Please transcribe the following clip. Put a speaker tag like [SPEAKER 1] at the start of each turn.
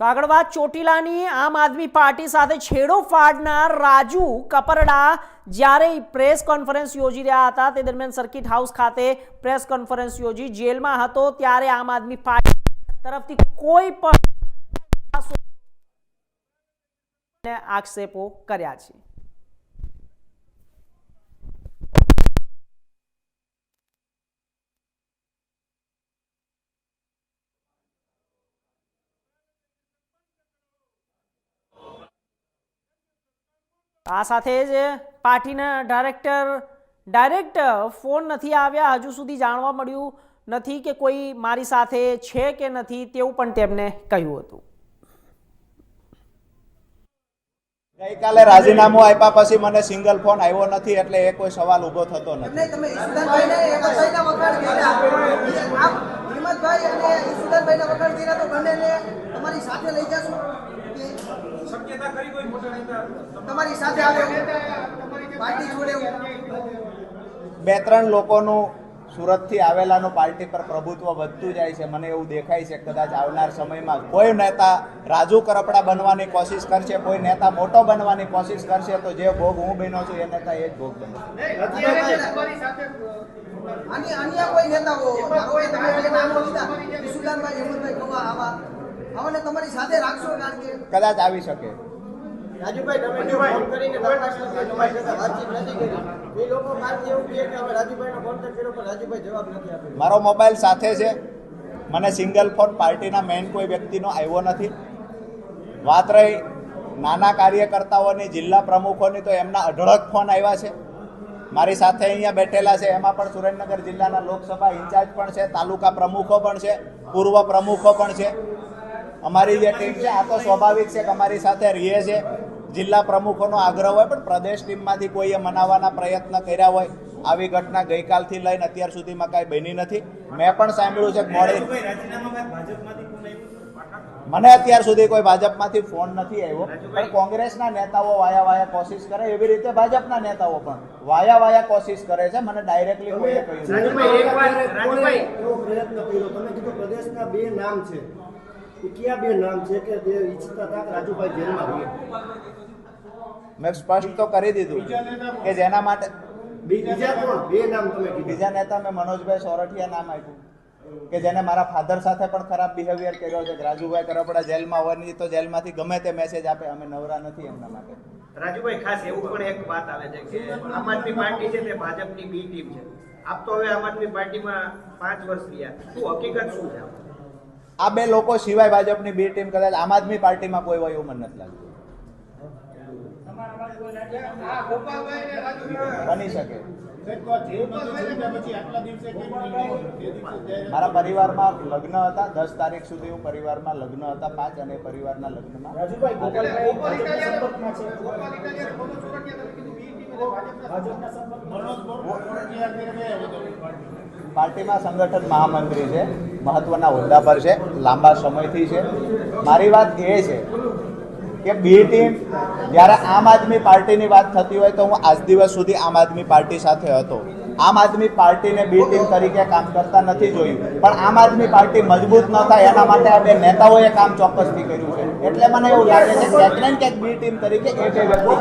[SPEAKER 1] તો આગળ વાત ચોટીલાની આમ આદમી પાર્ટી સાથે છેડો ફાડનાર રાજુ કપરડા જ્યારે પ્રેસ કોન્ફરન્સ યોજી રહ્યા હતા, તે દરમિયાન સર્કિટ હાઉસ ખાતે પ્રેસ કોન્ફરન્સ યોજી, જેલમાં હતો ત્યારે આમ આદમી પાર્ટી તરફથી કોઈ પણ આક્ષેપો કર્યા છે. આ સાથે જ પાર્ટીના ડાયરેક્ટર ડાયરેક્ટ ફોન નથી આવ્યા હજુ સુધી જાણવા મળ્યું નથી કે કોઈ મારી સાથે છે કે નથી તેવું પણ તેમણે કહ્યું હતું.
[SPEAKER 2] ગઈકાલે રાજીનામું આપ્યા પછી મને સિંગલ ફોન આવ્યો નથી એટલે એ કોઈ સવાલ ઊભો થતો નથી.
[SPEAKER 3] એમને તમે ઈશુદાનભાઈને હેમંતભાઈના વખાણ કર્યા. આપ હિંમતભાઈ અને ઈશુદાનભાઈના વખાણ કર્યા તો બંનેને તમારી સાથે લઈ જશો. કે તમારી સાથે આવે? પાર્ટી છોડે
[SPEAKER 2] બે ત્રણ લોકોનું સુરતથી આવેલાનું પાર્ટી પર પ્રભુત્વ વધતું જાય છે. મને એવું દેખાય છે કદાચ આવનાર સમયમાં કોઈ નેતા રાજુ કરપડા બનવાની કોશિશ કરશે કોઈ નેતા મોટો બનવાની કોશિશ કરશે તો જે ભોગ હું બન્યો છું એ નેતા એ જ ભોગ બનશે
[SPEAKER 3] અન્ય અન્ય કોઈ નેતાઓ ધારો કે તમે જે નામો લીધા ઈશુદાનભાઈ હેમંતભાઈ ગવા આવા આવાને તમારી સાથે રાખશો કારણ કે
[SPEAKER 2] કદાચ આવી શકે.
[SPEAKER 4] રાજુભાઈ તમે ફોન કરીને તમારી સાથે વાતચીત નથી કરી. એ લોકો પાર્ટી એવું કહે કે હવે રાજુભાઈનો કોન્ટેક્ટ કર્યો પણ રાજુભાઈ જવાબ નથી આપ્યો.
[SPEAKER 2] મારો મોબાઈલ સાથે છે. મને સિંગલ ફોન પાર્ટીના મેઇન કોઈ વ્યક્તિનો આવ્યો નથી. વાત રહી નાના કાર્યકર્તાઓની જિલ્લા પ્રમુખોની તો એમના અઢળક ફોન આવ્યા છે. મારી સાથે અહીંયા બેઠેલા છે. એમાં પણ સુરેન્દ્રનગર જિલ્લાના લોકસભા ઇન્ચાર્જ પણ છે તાલુકા પ્રમુખો પણ છે પૂર્વ પ્રમુખો પણ છે. અમારી જે ટીમ છે આ તો સ્વાભાવિક છે કે અમારી સાથે રહીએ છે. જિલ્લા પ્રમુખોનો આગ્રહ હોય પણ પ્રદેશ ટીમમાંથી કોઈએ મનાવવાના પ્રયત્ન કર્યા હોય આવી ઘટના ગઈકાલથી લઈને અત્યાર સુધીમાં કાંઈ બની નથી. મેં પણ સાંભળ્યું છે મોડી મને અત્યાર સુધી કોઈ ભાજપમાંથી ફોન નથી આવ્યો. પણ કોંગ્રેસના નેતાઓ વાયા વાયા કોશિશ કરે એવી રીતે ભાજપના નેતાઓ પણ વાયા વાયા કોશિશ કરે છે. મને ડાયરેક્ટલી કોઈએ કહ્યું
[SPEAKER 5] પ્રયત્ન કર્યો. તમે કીધું પ્રદેશના બે નામ છે. કયા બે નામ છે કે જે ઈચ્છતા હતા કે રાજુભાઈ જેલમાં રહે
[SPEAKER 2] મેં સ્પષ્ટ તો કરી દીધું કે જેના માટે
[SPEAKER 5] બીજા કોણ? બે નામ તમે
[SPEAKER 2] બીજા નેતા મેં મનોજભાઈ સોરઠિયા નામ આપ્યું. કે જેને મારા ફાધર સાથે પણ ખરાબ બિહેવિયર કર્યો છે કે રાજુભાઈ કરપડા જેલમાં હોય નહીં તો જેલમાંથી ગમે તે મેસેજ આપે. અમે નવરા નથી એમના માટે.
[SPEAKER 4] રાજુભાઈ ખાસ એવું પણ એક વાત આવે છે કે આમ આદમી પાર્ટી છે તે ભાજપની બી ટીમ છે. આપ તો હવે આમ આદમી પાર્ટીમાં પાંચ વર્ષ રહ્યા. શું હકીકત શું છે
[SPEAKER 2] આ બે લોકો સિવાય ભાજપની બી ટીમ કદાચ આમ આદમી પાર્ટીમાં કોઈ હોય એવું મને નથી લાગતું. બની શકે. મારા પરિવારમાં લગ્ન હતા. દસ તારીખ સુધી હું પરિવારમાં લગ્ન હતા. પાંચ અને પરિવારના લગ્નમાં. પાર્ટીમાં સંગઠન મહામંત્રી છે. મહત્વના હોદ્દા પર છે. લાંબા સમયથી છે. મારી વાત એ છે કે બી ટીમ જ્યારે આમ આદમી પાર્ટીની વાત થતી હોય તો હું આજ દિવસ સુધી આમ આદમી પાર્ટી સાથે હતો. આમ આદમી પાર્ટીને બી ટીમ તરીકે કામ કરતા નથી જોયું. પણ આમ આદમી પાર્ટી મજબૂત ન થાય એના માટે આ બે નેતાઓએ કામ ચોક્કસથી કર્યું છે. એટલે મને એવું લાગે છે કે ક્યાંક બી ટીમ તરીકે એ બે વ્યક્તિ